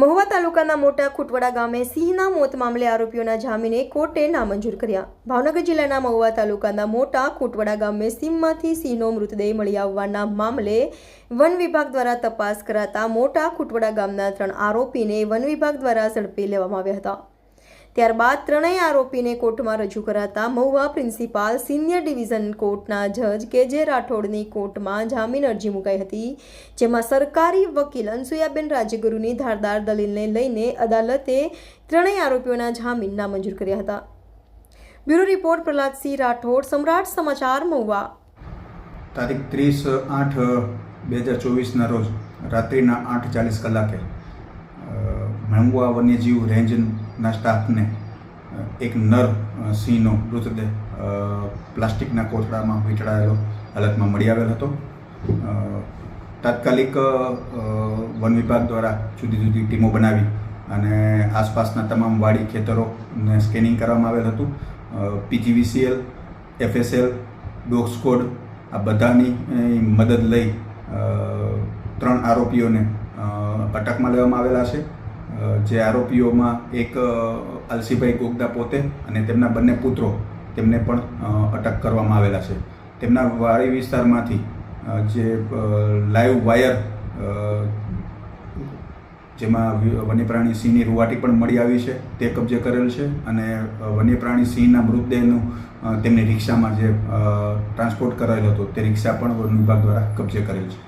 મહુવા તાલુકાના મોટા ખુટવડા ગામે સિંહના મોત મામલે આરોપીઓના જામીને કોર્ટે નામંજૂર કર્યા. ભાવનગર જિલ્લાના મહુવા તાલુકાના મોટા ખુટવડા ગામે સિંહમાંથી સિંહનો મૃતદેહ મળી આવવાના મામલે વન વિભાગ દ્વારા તપાસ કરાતા મોટા ખુટવડા ગામના ત્રણ આરોપીને વન વિભાગ દ્વારા ઝડપી લેવામાં આવ્યા હતા. ત્યારબાદ ત્રણેય આરોપીને કોર્ટમાં રજૂ કરાતા મહુવા પ્રિન્સિપાલ સિનિયર ડિવિઝન કોર્ટના જજ કે જે રાઠોડની કોર્ટમાં જામીન અરજી મુકાઈ હતી, જેમાં સરકારી વકીલ અનસુયાબેન રાજ્યગુરુની ધારદાર દલીલને લઈને અદાલતે ત્રણેય આરોપીઓના જામીન નામંજૂર કર્યા હતા. બ્યુરો રિપોર્ટ પ્રહલાદસિંહ રાઠોડ, સમ્રાટ સમાચાર મહુવા. તારીખ ત્રીસ આઠ બે હજાર ચોવીસના રોજ રાત્રિના આઠ ચાલીસ કલાકે મણુવા વન્યજીવ રેન્જના સ્ટાફને એક નર સિંહનો મૃતદેહ પ્લાસ્ટિકના કોથળામાં વીંટળાયેલો હાલતમાં મળી આવેલ હતો. તાત્કાલિક વન વિભાગ દ્વારા જુદી જુદી ટીમો બનાવી અને આસપાસના તમામ વાડી ખેતરોને સ્કેનિંગ કરવામાં આવેલ હતું. પીજીવીસીએલ એફએસએલ ડોગ સ્કોડ, આ બધાની મદદ લઈ ત્રણ આરોપીઓને અટકમાં લેવામાં આવેલા છે. જે આરોપીઓમાં એક અલસીભાઈ ગોગદા પોતે અને તેમના બંને પુત્રો તેમને પણ અટક કરવામાં આવેલા છે. તેમના વાડી વિસ્તારમાંથી જે લાઈવ વાયર જેમાં વન્યપ્રાણી સિંહની રૂવાટી પણ મળી આવી છે, તે કબજે કરેલ છે અને વન્યપ્રાણી સિંહના મૃતદેહનું તેમની રિક્ષામાં જે ટ્રાન્સપોર્ટ કરાયેલો હતો, તે રિક્ષા પણ વન વિભાગ દ્વારા કબજે કરેલ છે.